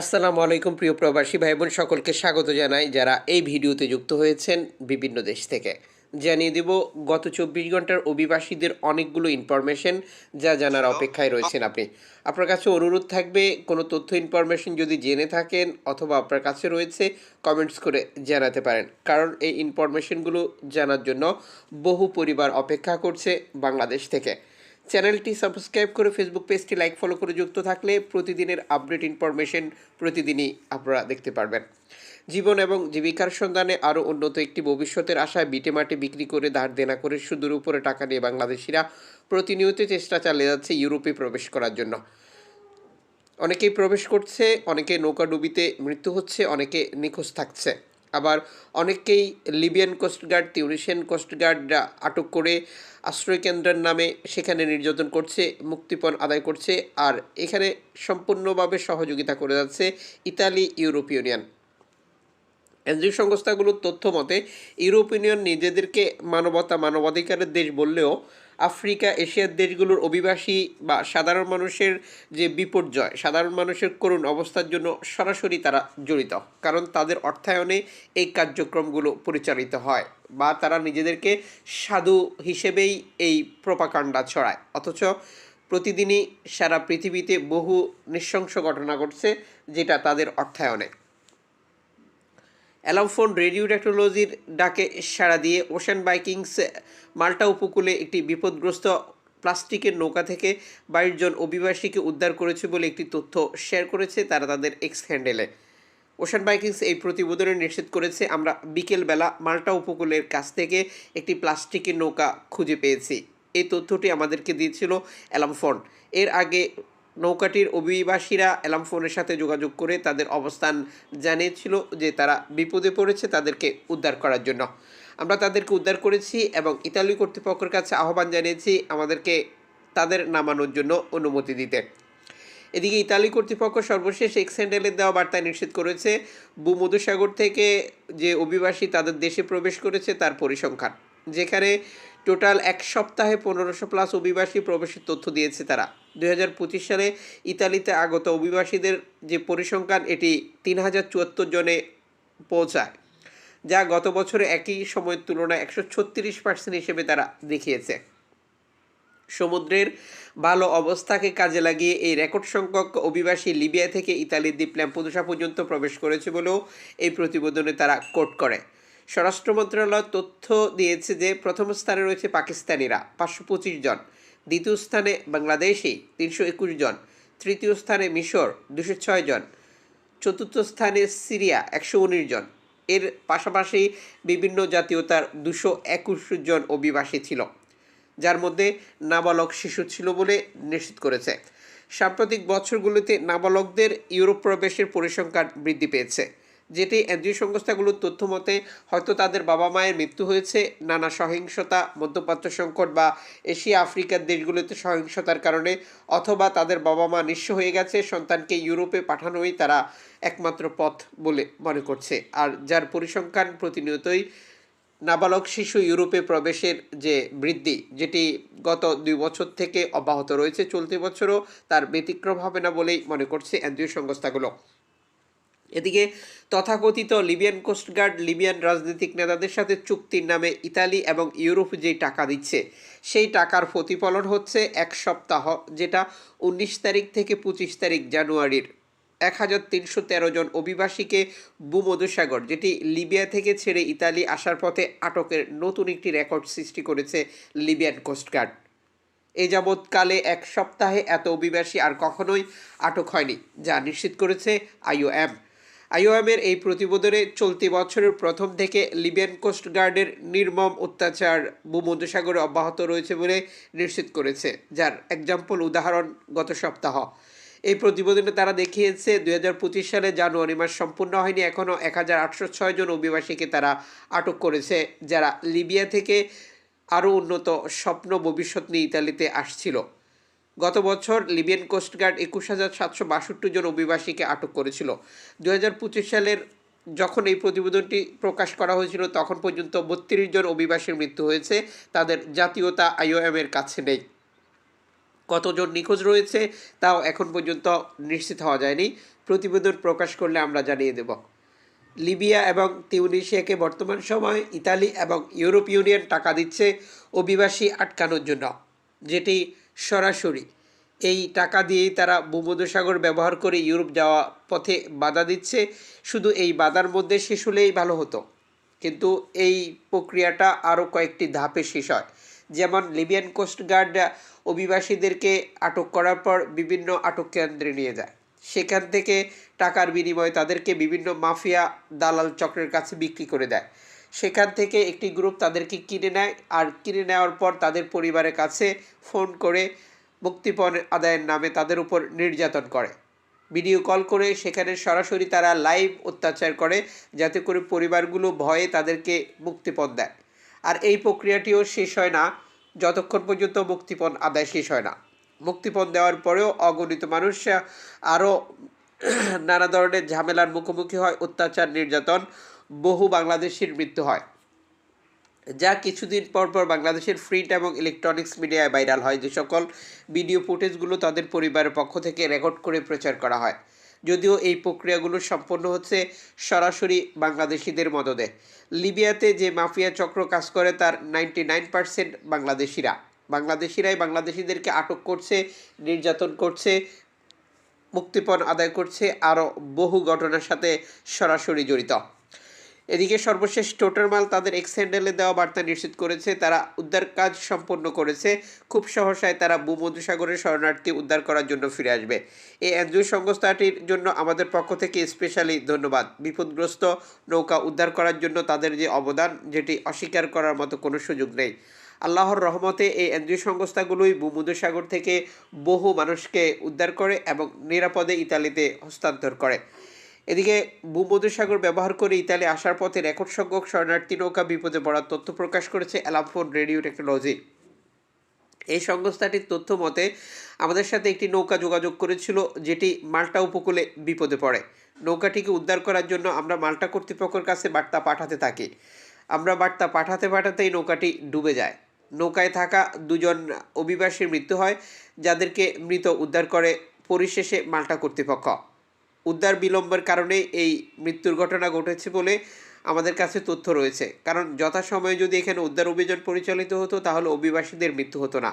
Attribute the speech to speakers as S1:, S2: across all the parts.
S1: আসসালামু আলাইকুম, প্রিয় প্রবাসী ভাই বোন সকলকে স্বাগত জানাই যারা এই ভিডিওতে যুক্ত হয়েছেন বিভিন্ন দেশ থেকে। জানিয়ে দেব, গত চব্বিশ ঘণ্টার অভিবাসীদের অনেকগুলো ইনফরমেশন যা জানার অপেক্ষায় রয়েছেন আপনি। আপনার কাছে অনুরোধ থাকবে, কোনো তথ্য ইনফরমেশন যদি জেনে থাকেন অথবা আপনার কাছে রয়েছে কমেন্টস করে জানাতে পারেন। কারণ এই ইনফরমেশনগুলো জানার জন্য বহু পরিবার অপেক্ষা করছে বাংলাদেশ থেকে। চ্যানেলটি সাবস্ক্রাইব করে ফেসবুক পেজটি লাইক ফলো করে যুক্ত থাকলে প্রতিদিনের আপডেট ইনফরমেশন প্রতিদিনই আপনারা দেখতে পারবেন। জীবন এবং জীবিকার সন্ধানে আরও উন্নত একটি ভবিষ্যতের আশায় বিটে মাটি বিক্রি করে ধার দেনা করে সুদূর উপরে টাকা নিয়ে বাংলাদেশিরা প্রতিনিয়ত চেষ্টা চালিয়ে যাচ্ছে ইউরোপে প্রবেশ করার জন্য। অনেকেই প্রবেশ করছে, অনেকে নৌকাডুবিতে মৃত্যু হচ্ছে, অনেকে নিখোঁজ থাকছে। আবার অনেকেই লিবিয়ান কোস্টগার্ড তিউনিশিয়ান কোস্টগার্ডরা আটক করে আশ্রয়কেন্দ্রের নামে সেখানে নির্যাতন করছে, মুক্তিপণ আদায় করছে আর এখানে সম্পূর্ণভাবে সহযোগিতা করে যাচ্ছে ইতালি ইউরোপীয় ইউনিয়ন। এনজিও সংস্থাগুলোর তথ্য মতে ইউরোপ ইউনিয়ন নিজেদেরকে মানবতা, মানবাধিকারের দেশ বললেও আফ্রিকা, এশিয়ার দেশগুলোর অভিবাসী বা সাধারণ মানুষের যে বিপর্যয়, সাধারণ মানুষের করুণ অবস্থার জন্য সরাসরি তারা জড়িত, কারণ তাদের অর্থায়নে এই কার্যক্রমগুলো পরিচালিত হয় বা তারা নিজেদেরকে সাধু হিসেবেই এই প্রপাকাণ্ডা ছড়ায়। অথচ প্রতিদিনই সারা পৃথিবীতে বহু নৃশংস ঘটনা ঘটছে যেটা তাদের অর্থায়নে। অ্যালামফোন রেডিও টেকনোলজির ডাকে সাড়া দিয়ে ওশান বাইকিংস মাল্টা উপকূলে একটি বিপদগ্রস্ত প্লাস্টিকের নৌকা থেকে বাইশ জন অভিবাসীকে উদ্ধার করেছে বলে একটি তথ্য শেয়ার করেছে তারা তাদের এক্স হ্যান্ডেলে। ওশান বাইকিংস এই প্রতিবেদনে নিশ্চিত করেছে, আমরা বিকেলবেলা মাল্টা উপকূলের কাছ থেকে একটি প্লাস্টিকের নৌকা খুঁজে পেয়েছি। এই তথ্যটি আমাদেরকে দিয়েছিল অ্যালামফোন এর আগে নৌকাটির অভিবাসীরা অ্যালাম ফোনের সাথে যোগাযোগ করে তাদের অবস্থান জানিয়েছিল যে তারা বিপদে পড়েছে তাদেরকে উদ্ধার করার জন্য। আমরা তাদেরকে উদ্ধার করেছি এবং ইতালি কর্তৃপক্ষের কাছে আহ্বান জানিয়েছি আমাদেরকে তাদের নামানোর জন্য অনুমতি দিতে। এদিকে ইতালি কর্তৃপক্ষ সর্বশেষ এক্স হ্যান্ডেলের দেওয়া বার্তায় নিশ্চিত করেছে, ভূমধুসাগর থেকে যে অভিবাসী তাদের দেশে প্রবেশ করেছে তার পরিসংখ্যান, যেখানে টোটাল এক সপ্তাহে পনেরোশো প্লাস অভিবাসী প্রবেশের তথ্য দিয়েছে তারা। দুই হাজার পঁচিশ সালে ইতালিতে আগত অভিবাসীদের যে পরিসংখ্যান, এটি তিন হাজার চুয়াত্তর জনে পৌঁছায়, যা গত বছরে একই সময়ের তুলনায় একশো ছত্রিশ পার্সেন্ট হিসেবে তারা দেখিয়েছে। সমুদ্রের ভালো অবস্থাকে কাজে লাগিয়ে এই রেকর্ড সংখ্যক অভিবাসী লিবিয়া থেকে ইতালির দ্বীপ ল্যাম্পুদোসা পর্যন্ত প্রবেশ করেছে বলেও এই প্রতিবেদনে তারা কোট করে। স্বরাষ্ট্র মন্ত্রণালয় তথ্য দিয়েছে যে প্রথম স্থানে রয়েছে পাকিস্তানিরা, পাঁচশো পঁচিশ জন। দ্বিতীয় স্থানে বাংলাদেশি, তিনশো একুশ জন। তৃতীয় স্থানে মিশর, দুশো ছয় জন। চতুর্থ স্থানে সিরিয়া, একশো উনিশ জন। এর পাশাপাশি বিভিন্ন জাতীয়তার দুশো একুশ জন অভিবাসী ছিল, যার মধ্যে নাবালক শিশু ছিল বলে নিশ্চিত করেছে। সাম্প্রতিক বছরগুলোতে নাবালকদের ইউরোপ প্রবেশের পরিসংখ্যান বৃদ্ধি পেয়েছে। যেটি এনজিও সংস্থাগুলোর তথ্য মতে হয়তো তাদের বাবা মায়ের মৃত্যু হয়েছে, নানা সহিংসতা, মধ্যপ্রাচ্য সংকট বা এশিয়া আফ্রিকার দেশগুলোতে সহিংসতার কারণে অথবা তাদের বাবা মা নিঃস্ব হয়ে গেছে, সন্তানকে ইউরোপে পাঠানোই তারা একমাত্র পথ বলে মনে করছে। আর যার পরিসংখ্যান প্রতিনিয়তই নাবালক শিশু ইউরোপে প্রবেশের যে বৃদ্ধি, যেটি গত দুই বছর থেকে অব্যাহত রয়েছে, চলতি বছরও তার ব্যতিক্রম হবে না বলেই মনে করছে এনজিও সংস্থাগুলো এদিকে তথাকথিত লিবিয়ান কোস্টগার্ড লিবিয়ান রাজনৈতিক নেতাদের সাথে চুক্তির নামে ইতালি এবং ইউরোপ যেই টাকা দিচ্ছে, সেই টাকার প্রতিফলন হচ্ছে এক সপ্তাহ, যেটা উনিশ তারিখ থেকে পঁচিশ তারিখ জানুয়ারির। এক হাজার তিনশো তেরো জন অভিবাসীকে ভূমধুসাগর যেটি লিবিয়া থেকে ছেড়ে ইতালি আসার পথে আটকের নতুন একটি রেকর্ড সৃষ্টি করেছে লিবিয়ান কোস্টগার্ড এ যাবৎকালে এক সপ্তাহে এত অভিবাসী আর কখনোই আটক হয়নি, যা নিশ্চিত করেছে আইওএম। আইওএমের এই প্রতিবেদনে চলতি বছরের প্রথম থেকে লিবিয়ান কোস্টগার্ডের নির্মম অত্যাচার ভূমধ্যসাগরে অব্যাহত রয়েছে বলে নিশ্চিত করেছে, যার এক্সাম্পল উদাহরণ গত সপ্তাহ। এই প্রতিবেদনে তারা দেখিয়েছে, দুই হাজার পঁচিশ সালে জানুয়ারি মাস সম্পূর্ণ হয়নি এখনও এক হাজার আটশো ছয় জন অভিবাসীকে তারা আটক করেছে, যারা লিবিয়া থেকে আরও উন্নত স্বপ্ন ভবিষ্যৎ নিয়ে ইতালিতে আসছিল। গত বছর লিবিয়ান কোস্টগার্ড একুশ হাজার সাতশো বাষট্টি জন অভিবাসীকে আটক করেছিল। দু হাজার পঁচিশ সালের যখন এই প্রতিবেদনটি প্রকাশ করা হয়েছিল, তখন পর্যন্ত বত্রিশ জন অভিবাসীর মৃত্যু হয়েছে। তাদের জাতীয়তা আইওএম এর কাছে নেই। কতজন নিখোঁজ রয়েছে, তাও এখন পর্যন্ত নিশ্চিত হওয়া যায়নি। প্রতিবেদন প্রকাশ করলে আমরা জানিয়ে দেব। লিবিয়া এবং তিউনিশিয়াকে বর্তমান সময়ে ইতালি এবং ইউরোপ ইউনিয়ন টাকা দিচ্ছে অভিবাসী আটকানোর জন্য, যেটি সরাসরি। এই টাকা দিয়েই তারা ভূমধ্যসাগর ব্যবহার করে ইউরোপ যাওয়া পথে বাধা দিচ্ছে। শুধু এই বাধার মধ্যে শেষ হলেই ভালো হতো। কিন্তু এই প্রক্রিয়াটা আরও কয়েকটি ধাপে শেষ হয়। যেমন লিবিয়ান কোস্টগার্ড অভিবাসীদেরকে আটক করার পর বিভিন্ন আটক কেন্দ্রে নিয়ে যায়। সেখান থেকে টাকার বিনিময়ে তাদেরকে বিভিন্ন মাফিয়া দালাল চক্রের কাছে বিক্রি করে দেয়। সেখান থেকে একটি গ্রুপ তাদেরকে কিনে নেয়। আর কিনে নেওয়ার পর তাদের পরিবারের কাছে ফোন করে মুক্তিপণ আদায়ের নামে তাদের উপর নির্যাতন করে। ভিডিও কল করে সেখানে সরাসরি তারা লাইভ অত্যাচার করে, যাতে করে পরিবারগুলো ভয়ে তাদেরকে মুক্তিপণ দেয়। আর এই প্রক্রিয়াটিও শেষ হয় না। যতক্ষণ পর্যন্ত মুক্তিপণ আদায় শেষ হয় না। মুক্তিপণ দেওয়ার পরেও অগণিত মানুষ আরও নানা ধরনের ঝামেলার মুখোমুখি হয়, অত্যাচার, নির্যাতন বহু বাংলাদেশির মৃত্যু হয়। যা কিছুদিন পর পর বাংলাদেশের প্রিন্ট এবং ইলেকট্রনিক্স মিডিয়ায় ভাইরাল হয়। যে সকল ভিডিও ফুটেজগুলো তাদের পরিবারের পক্ষ থেকে রেকর্ড করে প্রচার করা হয়। যদিও এই প্রক্রিয়াগুলো সম্পন্ন হচ্ছে সরাসরি বাংলাদেশিদের মদদে। লিবিয়াতে যে মাফিয়া চক্র কাজ করে, তার নাইনটি নাইন পার্সেন্ট বাংলাদেশিরা। বাংলাদেশিরাই বাংলাদেশিদেরকে আটক করছে, নির্যাতন করছে, মুক্তিপণ আদায় করছে, আরও বহু ঘটনার সাথে সরাসরি জড়িত। এদিকে সর্বশেষ টোটাল মাল তাদের এক্স হ্যান্ডেলে দেওয়া বার্তা নিশ্চিত করেছে, তারা উদ্ধার কাজ সম্পন্ন করেছে। খুব সহসায় তারা ভূমধ্যসাগরের শরণার্থী উদ্ধার করার জন্য ফিরে আসবে। এই এনজিও সংস্থাটির জন্য আমাদের পক্ষ থেকে স্পেশালি ধন্যবাদ। বিপদগ্রস্ত নৌকা উদ্ধার করার জন্য তাদের যে অবদান, যেটি অস্বীকার করার মতো কোনো সুযোগ নেই। আল্লাহর রহমতে এই এনজিও সংস্থাগুলোই ভূমধ্যসাগর থেকে বহু মানুষকে উদ্ধার করে এবং নিরাপদে ইতালিতে হস্তান্তর করে। এদিকে ভূমধ্যসাগর ব্যবহার করে ইতালি আসার পথে রেকর্ড সংখ্যক শরণার্থী নৌকা বিপদে পড়ার তথ্য প্রকাশ করেছে অ্যালামফোন রেডিও টেকনোলজি। এই সংস্থাটির তথ্য মতে, আমাদের সাথে একটি নৌকা যোগাযোগ করেছিল যেটি মাল্টা উপকূলে বিপদে পড়ে। নৌকাটিকে উদ্ধার করার জন্য আমরা মাল্টা কর্তৃপক্ষের কাছে বার্তা পাঠাতে থাকি। আমরা বার্তা পাঠাতে পাঠাতেই নৌকাটি ডুবে যায়। নৌকায় থাকা দুজন অভিবাসীর মৃত্যু হয়, যাদেরকে মৃত উদ্ধার করে পরিশেষে মাল্টা কর্তৃপক্ষ। উদ্ধার বিলম্বের কারণে এই মৃত্যুর ঘটনা ঘটেছে বলে আমাদের কাছে তথ্য রয়েছে। কারণ যথাসময়ে যদি এখানে উদ্ধার অভিযান পরিচালিত হতো, তাহলে অভিবাসীদের মৃত্যু হতো না।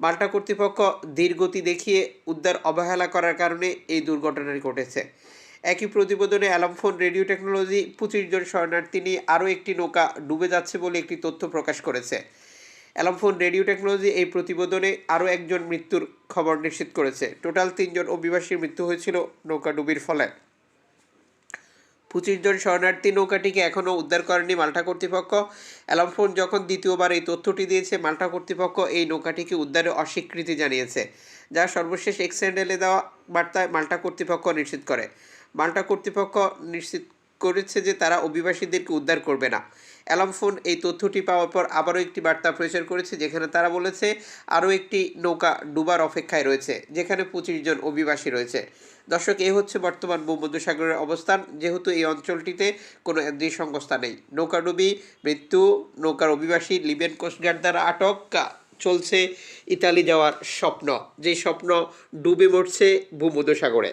S1: মাল্টা কর্তৃপক্ষ ধীর গতি দেখিয়ে উদ্ধার অবহেলা করার কারণে এই দুর্ঘটনাটি ঘটেছে। একই প্রতিবেদনে অ্যালামফোন রেডিও টেকনোলজি, পঁচিশ জন শরণার্থী নিয়ে আরও একটি নৌকা ডুবে যাচ্ছে বলে একটি তথ্য প্রকাশ করেছে। অ্যালামফোন রেডিও টেকনোলজি এই প্রতিবেদনে আরও একজন মৃত্যুর খবর নিশ্চিত করেছে। টোটাল তিনজন অভিবাসীর মৃত্যু হয়েছিল নৌকা ডুবির ফলে। পঁচিশ জন শরণার্থী নৌকাটিকে এখনও উদ্ধার করেনি মাল্টা কর্তৃপক্ষ। অ্যালামফোন যখন দ্বিতীয়বার এই তথ্যটি দিয়েছে, মাল্টা কর্তৃপক্ষ এই নৌকাটিকে উদ্ধারে অস্বীকৃতি জানিয়েছে, যা সর্বশেষ এক্সেন্ডেলে দেওয়া বার্তায় মাল্টা কর্তৃপক্ষ নিশ্চিত করে। মাল্টা কর্তৃপক্ষ নিশ্চিত করেছে যে তারা অভিবাসীদেরকে উদ্ধার করবে না। অ্যালামফোন এই তথ্যটি পাওয়ার পর আবারও একটি বার্তা প্রচার করেছে, যেখানে তারা বলেছে আরও একটি নৌকা ডুবার অপেক্ষায় রয়েছে, যেখানে পঁচিশ জন অভিবাসী রয়েছে। দর্শক এই হচ্ছে বর্তমান ভূমধ্যসাগরের অবস্থান। যেহেতু এই অঞ্চলটিতে কোনো এনজিও সংস্থা নেই নৌকাডুবি মৃত্যু, নৌকার অভিবাসী লিবিয়ান কোস্টগার্ড দ্বারা আটক চলছে ইতালি যাওয়ার স্বপ্ন। যে স্বপ্ন ডুবে মরছে ভূমধ্যসাগরে